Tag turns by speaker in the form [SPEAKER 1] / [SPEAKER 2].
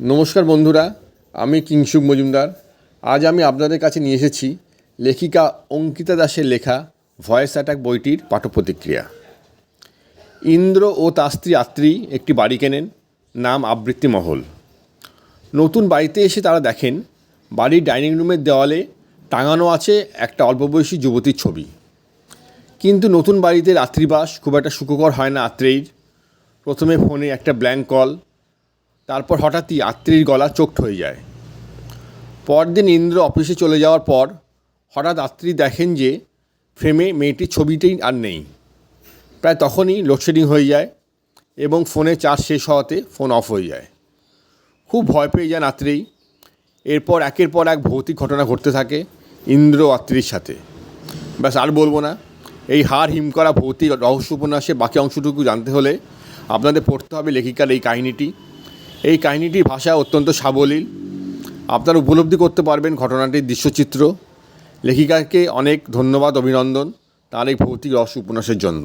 [SPEAKER 1] নমস্কার বন্ধুরা, আমি কিংসুক মজুমদার। আজ আমি আপনাদের কাছে নিয়ে এসেছি লেখিকা অঙ্কিতা দাসের লেখা ভয়েস অ্যাটাক বইটির পাঠপ্রতিক্রিয়া। ইন্দ্র ও তার স্ত্রী আত্রি একটি বাড়ি কেনেন, নাম আবৃত্তি মহল। নতুন বাড়িতে এসে তারা দেখেন, বাড়ির ডাইনিং রুমের দেওয়ালে টাঙানো আছে একটা অল্পবয়সী যুবতীর ছবি। কিন্তু নতুন বাড়িতে রাত্রিবাস খুব একটা সুখকর হয় না আত্রেয়ীর প্রথমে ফোনে একটা ব্ল্যাঙ্ক কল তারপর হঠাৎই আত্মীর গলা চোখট হয়ে যায়। পরদিন ইন্দ্র অফিসে চলে যাওয়ার পর হঠাৎ আত্মী দেখেন যে ফ্রেমে মেয়েটির ছবিটি আর নেই। প্রায় তখনই লোডশেডিং হয়ে যায় এবং ফোনে চার্জ শেষ হওয়াতে ফোন অফ হয়ে যায়। খুব ভয় পেয়ে যান আত্রেই এরপর একের পর এক ভৌতিক ঘটনা ঘটতে থাকে ইন্দ্র আত্রীর সাথে। ব্যাস, আর বলব না। এই হার হিম করা ভৌতিক রহস্য উপন্যাসে বাকি অংশটুকু জানতে হলে আপনাদের পড়তে হবে লেখিকার এই কাহিনীটি। এই কাহিনীটির ভাষা অত্যন্ত সাবলীল। আপনারা উপলব্ধি করতে পারবেন ঘটনাটির দৃশ্যচিত্র। লেখিকাকে অনেক ধন্যবাদ, অভিনন্দন। তার এই ভৌতিক রস উপন্যাসের জন্য।